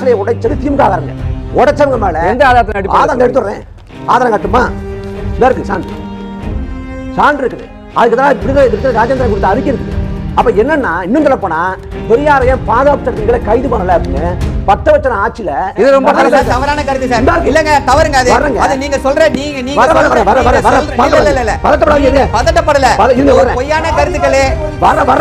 சிலையை உடைச்சது திமுக காரங்க உடைச்சவங்க மேல எந்த ஆதாரத்தின் ஆதாரம் எடுத்துடுறேன். ஆதாரம் காட்டுமா? இருக்கு சான்று. சான்று இருக்குது. அதுக்கு தான் விடுதலை விடுதலை ராஜேந்திரன் கொடுத்த அறிக்கை இருக்குது. அப்ப என்னன்னா இன்னும் சொல்ல போனா பெரியாரைய பாதுகாப்பு சட்டங்களை கைது பண்ணல அப்படின்னு பத்து வருஷம் ஆட்சியில இது ரொம்ப தவறான கருத்து சார். இல்லங்க தவறுங்க அது. அது நீங்க சொல்ற நீங்க நீங்க வர, வர, சொல்ற- வர, வர, நீங்க வர, சொல்ற- வர, இல்ல, இல்ல, இல்ல. பதட்டப்படாதீங்க. நீங்க பதட்டப்படல இது வரேன். பொய்யான கருத்துக்களே வர, வர,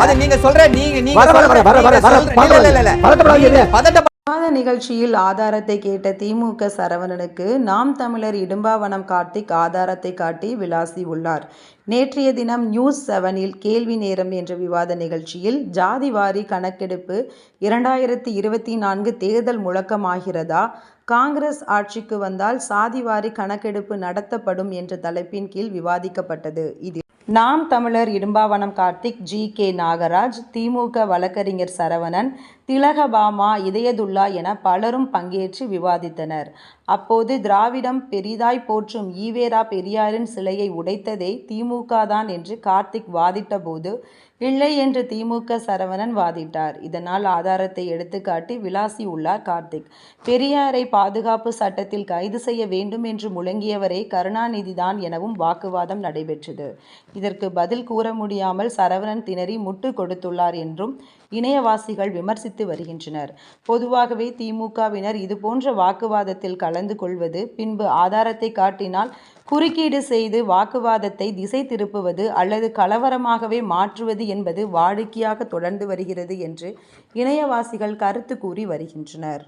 அது நீங்க சொல்ற நீங்க நீங்க வர, வர, சொல்ற- வர, வர, நீங்க வர, சொல்ற- வர, இல்ல, இல்ல, இல்ல. பதட்டப்படாதீங்க. பதட்டப்பட விவாத நிகழ்ச்சியில் ஆதாரத்தை கேட்ட திமுக சரவணனுக்கு நாம் தமிழர் இடும்பாவனம் கார்த்திக் ஆதாரத்தை காட்டி விளாசி உள்ளார். நேற்றைய தினம் நியூஸ் செவனில் கேள்வி நேரம் என்ற விவாத நிகழ்ச்சியில் ஜாதிவாரி கணக்கெடுப்பு இரண்டாயிரத்தி இருபத்தி நான்கு தேர்தல் முழக்கமாகிறதா? காங்கிரஸ் ஆட்சிக்கு வந்தால் சாதிவாரி கணக்கெடுப்பு நடத்தப்படும் என்ற தலைப்பின் கீழ் விவாதிக்கப்பட்டது இதில். நாம் தமிழர் இடும்பாவனம் கார்த்திக் ஜி கே நாகராஜ் திமுக வழக்கறிஞர் சரவணன் திலகபாமா இதயதுல்லா என பலரும் பங்கேற்று விவாதித்தனர். அப்போது திராவிடம் பெரிதாய் போற்றும் ஈவேரா பெரியாரின் சிலையை உடைத்ததே திமுக தான் என்று கார்த்திக் வாதிட்டபோது இல்லை என்று திமுக சரவணன் வாதிட்டார். இதனால் ஆதாரத்தை எடுத்துக்காட்டி விளாசி உள்ளார் கார்த்திக். பெரியாரை பாதுகாப்பு சட்டத்தில் கைது செய்ய வேண்டும் என்று முழங்கியவரே கருணாநிதிதான் எனவும் வாக்குவாதம் நடைபெற்றது. இதற்கு பதில் கூற முடியாமல் சரவணன் திணறி முட்டு கொடுத்துள்ளார் என்றும் இணையவாசிகள் விமர்சித்து வருகின்றனர். பொதுவாகவே திமுகவினர் இதுபோன்ற வாக்குவாதத்தில் கலந்து கொள்வது பின்பு ஆதாரத்தை காட்டினால் குறுக்கீடு செய்து வாக்குவாதத்தை திசை திருப்புவது அல்லது கலவரமாகவே மாற்றுவது என்பது வாடிக்கையாக தொடர்ந்து வருகிறது என்று இணையவாசிகள் கருத்து கூறி வருகின்றனர்.